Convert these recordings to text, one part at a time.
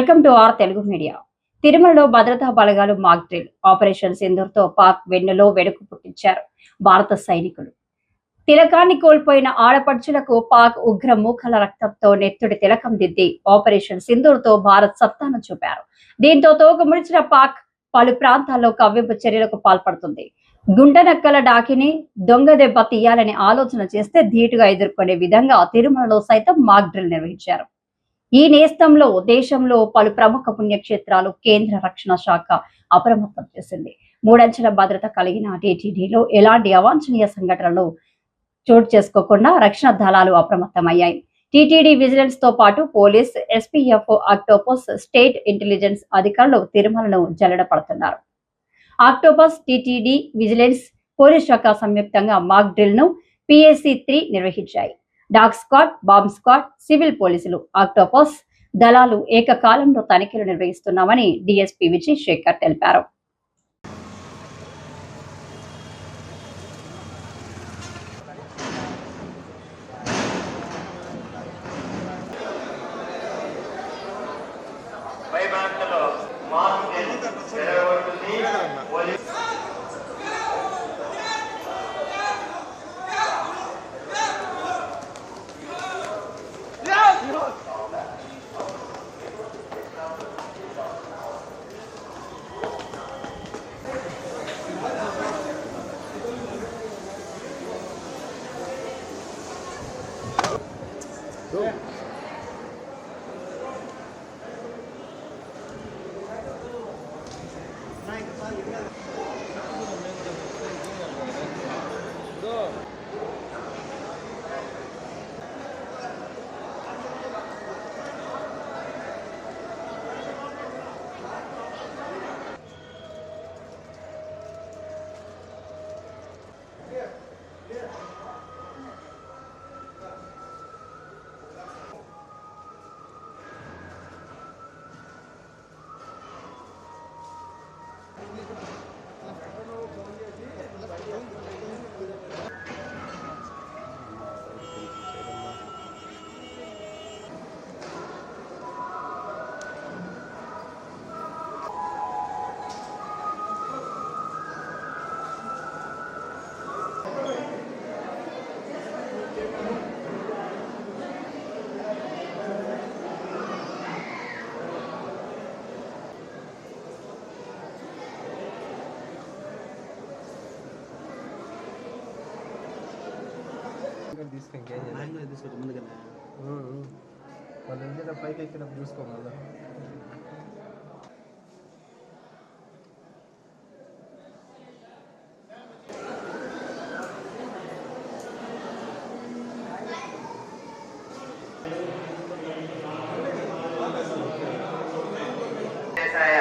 Welcome to R Telugu media. తిరుమలలో భద్రతా బలగాలు మాక్ డ్రిల్ ఆపరేషన్ సింధూర్తో పాక్ వెన్నులో వెనుక పుట్టించారు భారత సైనికులు. తిలకాన్ని కోల్పోయిన ఆడపడుచులకు పాక్ ఉగ్ర మూకల రక్తంతో నెత్తుడి తిలకం దిద్ది ఆపరేషన్ సింధూర్తో భారత్ సత్తాను చూపారు. దీంతో తోక ముడిచిన పాక్ పలు ప్రాంతాల్లో కవ్వింపు చర్యలకు పాల్పడుతుంది. గుండెనక్కల డాకిని దొంగ దెబ్బ తీయాలని ఆలోచన చేస్తే ధీటుగా ఎదుర్కొనే విధంగా తిరుమలలో సైతం మాక్ డ్రిల్ నిర్వహించారు. ఈ నేస్తంలో దేశంలో పలు ప్రముఖ పుణ్యక్షేత్రాలు కేంద్ర రక్షణ శాఖ అప్రమత్తం చేసింది. మూడంచెల భద్రత కలిగిన టీటీడీలో ఎలాంటి అవాంఛనీయ సంఘటనలు చోటు చేసుకోకుండా రక్షణ దళాలు అప్రమత్తమయ్యాయి. టీటీడీ విజిలెన్స్తో పాటు police SPF octopus state intelligence అధికారులు తిరుమలను జల్లడపడుతున్నారు ఆక్టోపస్ టీటీడీ విజిలెన్స్ పోలీస్ శాఖ సంయుక్తంగా మాక్ డ్రిల్ను PSC three నిర్వహించాయి. Dog squad bomb squad civil పోలీసులు ఆక్టోపస్ దళాలు ఏకకాలంలో తనిఖీలు నిర్వహిస్తున్నామని డిఎస్పీ విజయ్ శేఖర్ తెలిపారు. తీసుకొని ఇంకేం చేయాలి? మ్యాంగో తీసుకొచ్చి ముందుగానే ఉమ్, ఉమ్. వాళ్ళు వెళ్ళిన పైకి ఎక్కినప్పుడు దేశాయ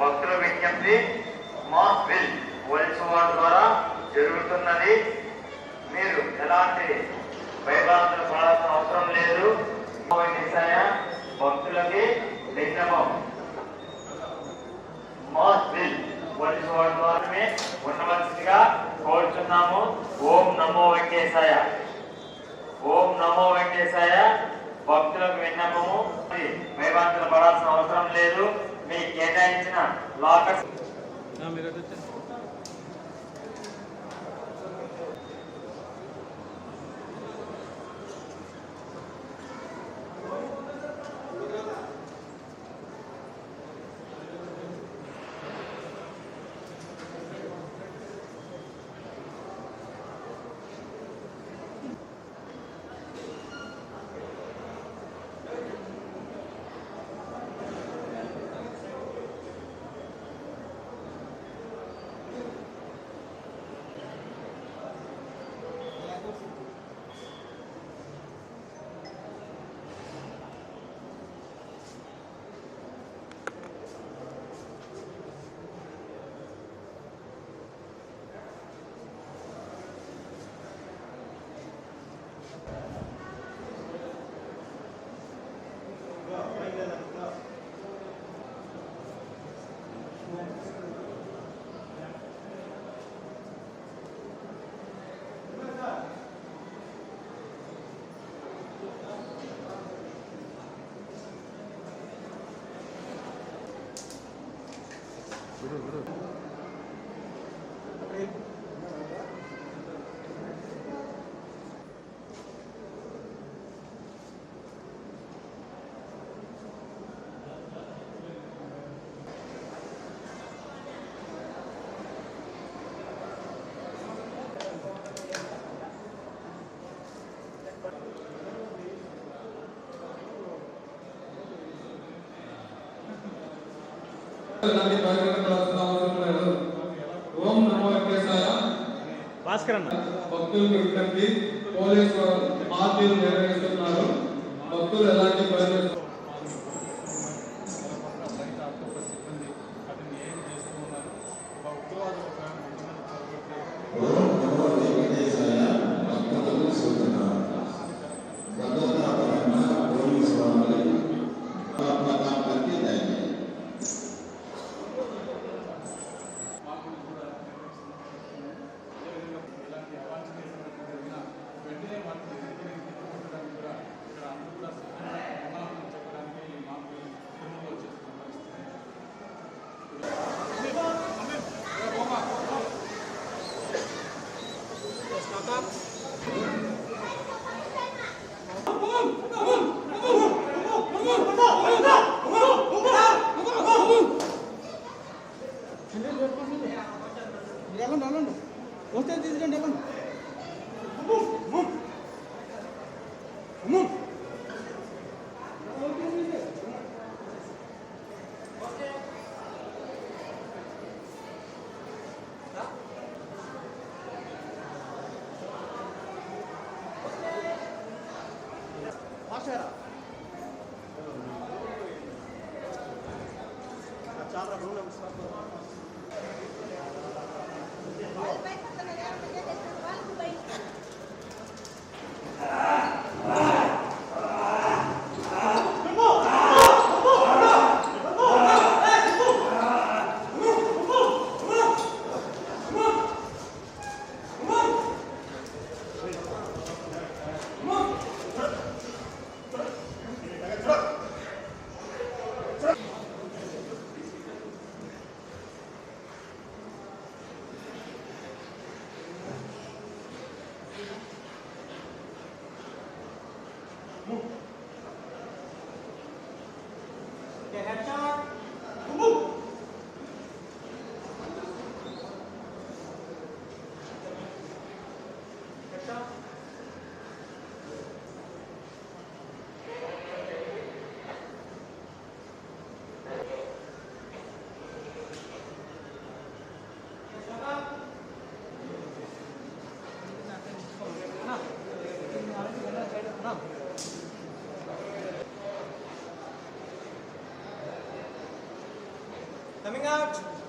భక్తుల విజ్ఞప్తి మాస్ బిల్ పోలీసు వారి ద్వారా జరుగుతున్నది మీరు ఎలాంటి భయభ్రాంతులు పడాల్సిన అవసరం లేదు. దేశాయ భక్తులకి విజ్ఞపం మాస్ బిల్ పోలీసు వారి ద్వారానే ఉండవలసిందిగా కోరుచున్నాము. ఓం నమో వెంకటేశాయ. ఓం నమో వెంకటేశాయ. భక్తులకు విన్నపము. భయభ్రాంతులు పడాల్సిన అవసరం లేదు. మీకు కేటాయించిన లాకర్ ఓం నమో వెంకటేశాయ. భాస్కర్ అన్న. భక్తులకు విజ్ఞప్తి పోలీసు వారు పార్టీలు నిర్వహిస్తున్నారు. భక్తులు ఎలాంటి పరిస్థితులు так. Out.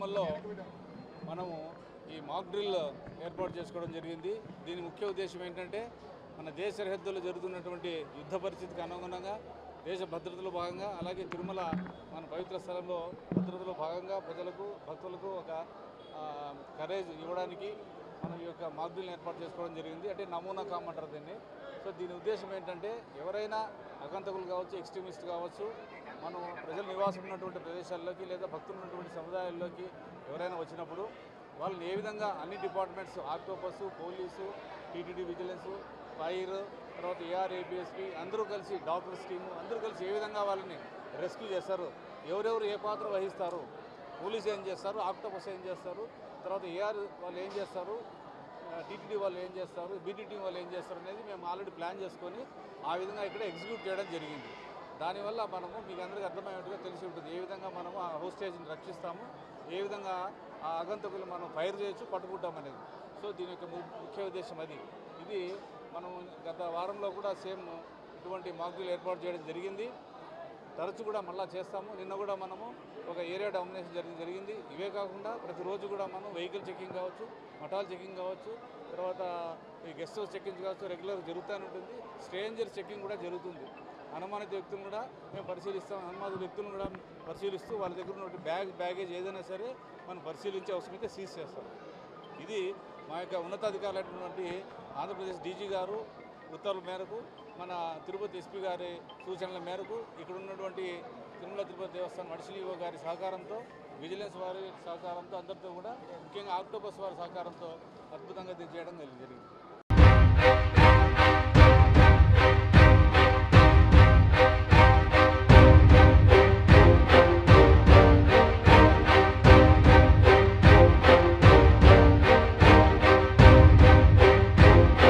క్రమంలో మనము ఈ మాక్ డ్రిల్ ఏర్పాటు చేసుకోవడం జరిగింది. దీని ముఖ్య ఉద్దేశం ఏంటంటే మన దేశ సరిహద్దుల్లో జరుగుతున్నటువంటి యుద్ధ పరిస్థితికి అనుగుణంగా దేశ భద్రతలో భాగంగా అలాగే తిరుమల మన పవిత్ర స్థలంలో భద్రతలో భాగంగా ప్రజలకు భక్తులకు ఒక కరేజ్ ఇవ్వడానికి మనం ఈ యొక్క మాక్ ఏర్పాటు చేసుకోవడం జరిగింది. అంటే నమూనా కామంటారు దీన్ని. సో దీని ఉద్దేశం ఏంటంటే ఎవరైనా అగంతకులు కావచ్చు ఎక్స్ట్రీమిస్ట్ కావచ్చు మనం ప్రజలు నివాసం ఉన్నటువంటి ప్రదేశాల్లోకి లేదా భక్తులు ఉన్నటువంటి సముదాయాల్లోకి ఎవరైనా వచ్చినప్పుడు వాళ్ళని ఏ విధంగా అన్ని departments octopus police TTD vigilance fire తర్వాత ఏఆర్ఏబిఎస్పి అందరూ కలిసి డాక్టర్స్ టీము అందరూ కలిసి ఏ విధంగా వాళ్ళని రెస్క్యూ చేస్తారు ఎవరెవరు ఏ పాత్ర వహిస్తారు పోలీస్ ఏం చేస్తారు ఆక్టోపస్ ఏం చేస్తారు తర్వాత ఏఆర్ వాళ్ళు ఏం చేస్తారు టీటీడీ వాళ్ళు ఏం చేస్తారు బీటీటీ వాళ్ళు ఏం చేస్తారు అనేది మేము ఆల్రెడీ ప్లాన్ చేసుకొని ఆ విధంగా ఇక్కడ ఎగ్జిక్యూట్ చేయడం జరిగింది. దానివల్ల మనము మీకు అందరికీ అర్థమయ్యేట్టుగా తెలిసి ఉంటుంది ఏ విధంగా మనము ఆ హోస్టేజ్ని రక్షిస్తాము ఏ విధంగా ఆ అగంతకులు మనం ఫైర్ చేయొచ్చు పట్టుకుంటాం అనేది. సో దీని యొక్క ము- ముఖ్య ఉద్దేశం అది. ఇది మనం గత వారంలో కూడా సేమ్ ఇటువంటి మాక్డ్రిల్ ఏర్పాటు చేయడం జరిగింది. తరచు కూడా మళ్ళా చేస్తాము. నిన్న కూడా మనము ఒక ఏరియా డామినేషన్ జరిగి జరిగింది. ఇవే కాకుండా ప్రతిరోజు కూడా మనం వెహికల్ చెకింగ్ కావచ్చు మఠాల్ చెకింగ్ కావచ్చు తర్వాత ఈ గెస్ట్ హౌస్ చెక్కింగ్ కావచ్చు రెగ్యులర్ జరుగుతూనే ఉంటుంది. స్ట్రేంజర్ చెక్కింగ్ కూడా జరుగుతుంది. అనుమానిత వ్యక్తులను కూడా మేము పరిశీలిస్తాం. అనుమానిత వ్యక్తులను కూడా పరిశీలిస్తూ వాళ్ళ దగ్గర ఉన్నటువంటి బ్యాగ్ బ్యాగేజ్ ఏదైనా సరే మనం పరిశీలించే అవసరమైతే సీజ్ చేస్తాం. ఇది మా యొక్క ఉన్నతాధికారులైనటువంటి ఆంధ్రప్రదేశ్ డీజీ గారు ఉత్తర్వుల మేరకు మన తిరుపతి ఎస్పీ గారి సూచనల మేరకు ఇక్కడ ఉన్నటువంటి తిరుమల తిరుపతి దేవస్థానం అడిషనల్ గారి సహకారంతో విజిలెన్స్ వారి సహకారంతో అందరితో కూడా ముఖ్యంగా ఆక్టోపస్ వారి సహకారంతో అద్భుతంగా ఇది చేయడం జరిగింది.